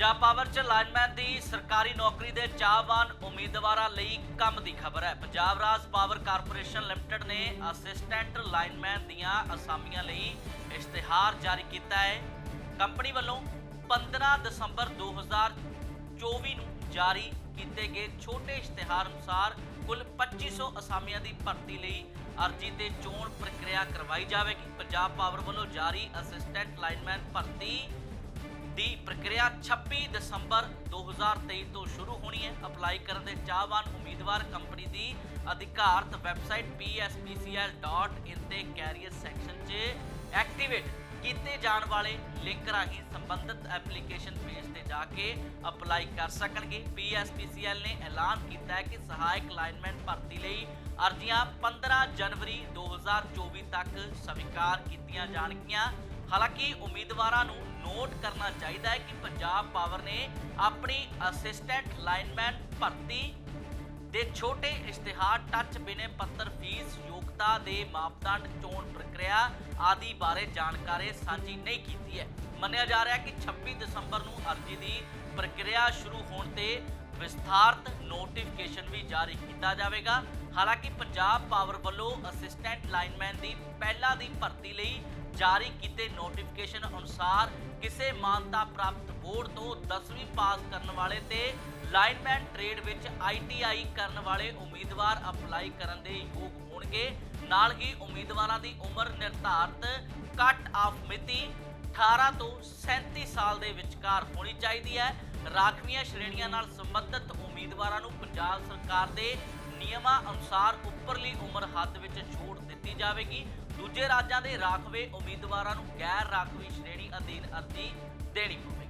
Punjab power ਚ lineman ਦੀ ਸਰਕਾਰੀ ਨੌਕਰੀ ਦੇ ਚਾਹਵਾਨ ਉਮੀਦਵਾਰਾਂ ਲਈ ਕੰਮ ਦੀ ਖਬਰ ਹੈ। Punjab Raj Power Corporation Limited ਨੇ ਅਸਿਸਟੈਂਟ ਲਾਈਨਮੈਨ ਦੀਆਂ ਅਸਾਮੀਆਂ ਲਈ ਇਸ਼ਤਿਹਾਰ ਜਾਰੀ ਕੀਤਾ ਹੈ। ਕੰਪਨੀ ਵੱਲੋਂ 15 ਦਸੰਬਰ 2024 ਨੂੰ ਜਾਰੀ ਕੀਤੇ ਗਏ ਛੋਟੇ ਇਸ਼ਤਿਹਾਰ ਅਨੁਸਾਰ ਕੁੱਲ 2500 ਅਸਾਮੀਆਂ ਦੀ ਭਰਤੀ ਲਈ ਅਰਜੀ ਤੇ ਚੋਣ ਪ੍ਰਕਿਰਿਆ ਕਰਵਾਈ ਜਾਵੇਗੀ। ਪੰਜਾਬ ਪਾਵਰ ਵੱਲੋਂ ਜਾਰੀ ਅਸਿਸਟੈਂਟ ਲਾਈਨਮੈਨ ਭਰਤੀ ਦੀ ਪ੍ਰਕਿਰਿਆ 26 ਦਸੰਬਰ 2023 ਤੋਂ ਸ਼ੁਰੂ ਹੋਣੀ ਹੈ। ਅਪਲਾਈ ਕਰਨ ਦੇ ਚਾਹਵਾਨ ਉਮੀਦਵਾਰ ਕੰਪਨੀ ਦੀ ਅਧਿਕਾਰਤ ਵੈਬਸਾਈਟ pspcl.in ਤੇ ਕੈਰੀਅਰ ਸੈਕਸ਼ਨ 'ਚ ਐਕਟੀਵੇਟ ਕੀਤੇ ਜਾਣ ਵਾਲੇ ਲਿੰਕ ਰਾਹੀਂ ਸੰਬੰਧਿਤ ਐਪਲੀਕੇਸ਼ਨ ਪੇਜ ਤੇ ਜਾ ਕੇ ਅਪਲਾਈ ਕਰ ਸਕਣਗੇ। pspcl ਨੇ ਐਲਾਨ ਕੀਤਾ ਹੈ ਕਿ ਸਹਾਇਕ ਲਾਈਨਮੈਨ ਭਰਤੀ ਲਈ ਅਰਜ਼ੀਆਂ 15 ਜਨਵਰੀ 2024 ਤੱਕ ਸਵੀਕਾਰ ਕੀਤੀਆਂ ਜਾਣਗੀਆਂ। ਹਾਲਾਂਕਿ ਉਮੀਦਵਾਰਾਂ ਨੂੰ ਨੋਟ ਕਰਨਾ ਚਾਹੀਦਾ ਹੈ ਕਿ ਪੰਜਾਬ ਪਾਵਰ ਨੇ ਆਪਣੀ ਅਸਿਸਟੈਂਟ ਲਾਈਨਮੈਨ ਭਰਤੀ ਦੇ ਛੋਟੇ ਇਸ਼ਤਿਹਾਰ ਟੱਚ ਬਿਨੇ ਪੱਤਰ ਫੀਸ ਯੋਗਤਾ ਦੇ ਮਾਪਦੰਡ ਚੋਣ ਪ੍ਰਕਿਰਿਆ ਆਦਿ ਬਾਰੇ ਜਾਣਕਾਰੀ ਸਾਂਝੀ ਨਹੀਂ ਕੀਤੀ ਹੈ। ਮੰਨਿਆ ਜਾ ਰਿਹਾ ਹੈ ਕਿ 26 ਦਸੰਬਰ ਨੂੰ ਅਰਜ਼ੀ ਦੀ ਪ੍ਰਕਿਰਿਆ ਸ਼ੁਰੂ ਹੋਣ ਤੇ ਵਿਸਥਾਰਤ ਨੋਟੀਫਿਕੇਸ਼ਨ ਵੀ ਜਾਰੀ ਕੀਤਾ ਜਾਵੇਗਾ। ਹਾਲਾਂਕਿ ਪੰਜਾਬ ਪਾਵਰ ਵੱਲੋਂ ਅਸਿਸਟੈਂਟ ਲਾਈਨਮੈਨ ਦੀ ਪਹਿਲਾਂ ਦੀ ਭਰਤੀ ਲਈ ਜਾਰੀ ਕੀਤੇ ਨੋਟੀਫਿਕੇਸ਼ਨ ਅਨੁਸਾਰ ਕਿਸੇ ਮਾਨਤਾ ਪ੍ਰਾਪਤ ਬੋਰਡ ਤੋਂ 10ਵੀਂ ਪਾਸ ਕਰਨ ਵਾਲੇ ਤੇ ਲਾਈਨਮੈਨ ਟ੍ਰੇਡ ਵਿੱਚ ਆਈਟੀਆਈ ਕਰਨ ਵਾਲੇ ਉਮੀਦਵਾਰ ਅਪਲਾਈ ਕਰਨ ਦੇ ਯੋਗ ਹੋਣਗੇ। ਨਾਲ ਹੀ ਉਮੀਦਵਾਰਾਂ ਦੀ ਉਮਰ ਨਿਰਧਾਰਤ ਕੱਟ ਆਫ ਮਿਤੀ 18 ਤੋਂ 37 ਸਾਲ ਦੇ ਵਿਚਕਾਰ ਹੋਣੀ ਚਾਹੀਦੀ ਹੈ। ਰਾਖਵੀਆਂ ਸ਼੍ਰੇਣੀਆਂ ਨਾਲ ਸੰਬੰਧਿਤ ਉਮੀਦਵਾਰਾਂ ਨੂੰ ਪੰਜਾਬ ਸਰਕਾਰ ਦੇ ਨਿਯਮਾਂ ਅਨੁਸਾਰ ਉੱਪਰਲੀ ਉਮਰ ਹੱਦ ਵਿੱਚ ਛੋਟ ਦਿੱਤੀ ਜਾਵੇਗੀ। ਦੂਜੇ ਰਾਜਾਂ ਦੇ ਰਾਖਵੇਂ ਉਮੀਦਵਾਰਾਂ ਨੂੰ ਗੈਰ ਰਾਖਵੀ ਸ਼੍ਰੇਣੀ ਅਧੀਨ ਅਰਜ਼ੀ ਦੇਣੀ ਪਵੇਗੀ।